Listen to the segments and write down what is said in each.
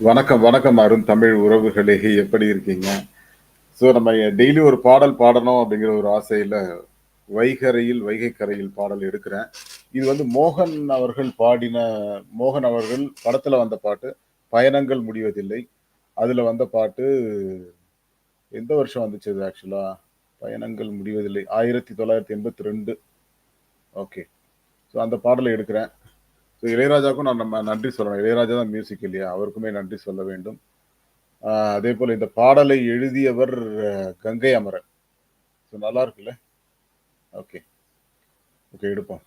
வணக்கம், வணக்கம் அருண் தமிழ் உறவுகளே! எப்படி இருக்கீங்க? ஸோ நம்ம டெய்லி ஒரு பாடல் பாடணும் அப்படிங்கிற ஒரு ஆசையில் வைகரையில் வைகை கரையில் பாடல் எடுக்கிறேன். இது வந்து மோகன் அவர்கள் பாடின மோகன் அவர்கள் படத்தில் வந்த பாட்டு. பயணங்கள் முடிவதில்லை. அதில் வந்த பாட்டு எந்த வருஷம் வந்துச்சு அது ஆக்சுவலாக பயணங்கள் முடிவதில்லை 1982 ஓகே. ஸோ அந்த பாடலை எடுக்கிறேன். ஸோ இளையராஜாவுக்கும் நான் நம்ம நன்றி சொல்லணும். இளையராஜா தான் மியூசிக் இல்லையா? அவருக்குமே நன்றி சொல்ல வேண்டும். அதே போல் இந்த பாடலை எழுதியவர் கங்கை அமரன். ஸோ நல்லா இருக்குல்ல? ஓகே. ஓகே எடுப்போம்.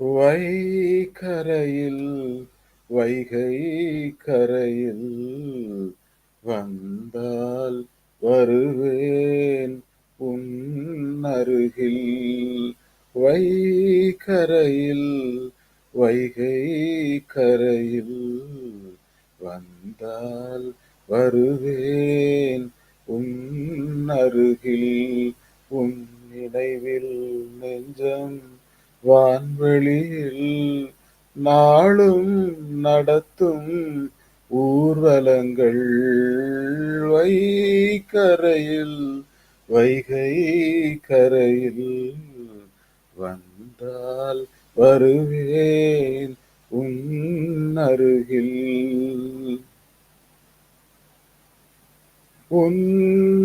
வைகரையில் வைகை கரையில் வந்தால் வருவேன் உன் அருகில். வைகரையில் வைகை கரையில் வந்தால் வருவேன் உன் அருகில். உன் நினைவில் நெஞ்சம் வான்வெளியில் நாளும் நடத்தும் ஊர்வலங்கள். வைகரையில் வைகை கரையில் வந்தால் வருவேன் உன் அருகில். உன்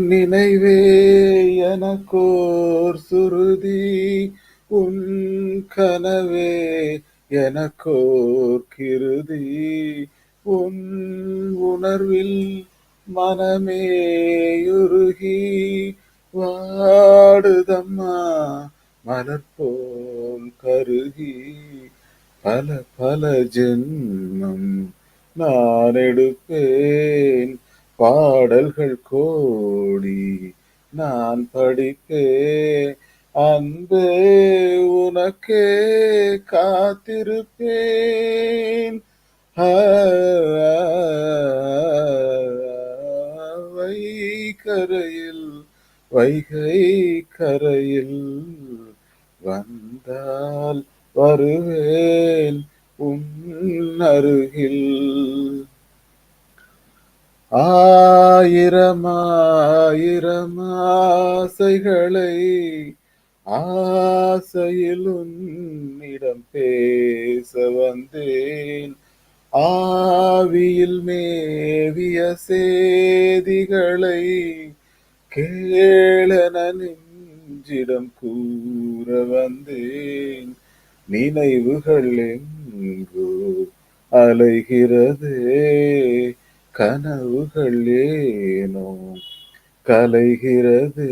நினைவே எனக்கோர் சுருதி. உன் கனவே எனக்கோர் கிருதி. உன் உணர்வில் மனமேயுருகி வாடுதம்மா மலர்போ போல் கருகி. பல பல ஜென்மம் நான் எடுப்பேன். பாடல்கள் கோடி நான் படிப்பேன். அன்பே உனக்கே காத்திருப்பேன். வைகரையில் வைகை கரையில் வந்தால் வருவேன் உன் அருகில். ஆயிரம் ஆசைகளை ஆசையில் உன்னிடம் பேச வந்தேன். ஆவியில் மேவிய சேதிகளை கேளென நெஞ்சிடம் கூற வந்தேன். நினைவுகள் எங்கோ அலைகிறதே கனவுகள் ஏனோ கலைகிறதே.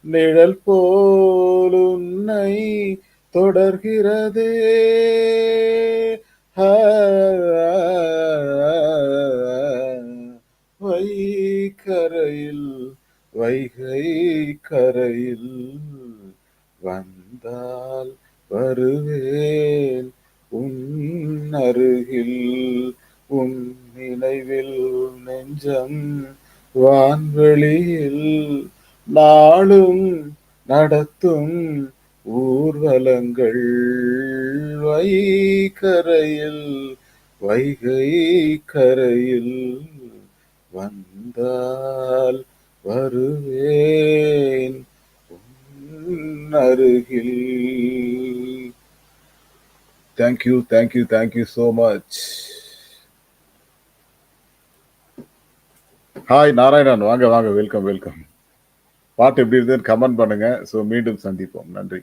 நிழல் போல் உன்னை தொடர்கிறதே. ஆ வைகரையில் வைகை கரையில் வந்தால் வருவேன் உன் அருகில். உன் நினைவில் நெஞ்சம் வான்வெளியில் நாளும் நடத்தும் ஊர்வலங்கள். வைகரையில் வைகை கரையில் வந்தால் வருவேன் அருகில். Thank you, thank you, thank you so much. Hi Narayanan. வாங்க, வாங்க. Welcome, welcome. பாட்டு எப்படி இருந்ததுன்னு கமெண்ட் பண்ணுங்க. ஸோ மீண்டும் சந்திப்போம். நன்றி.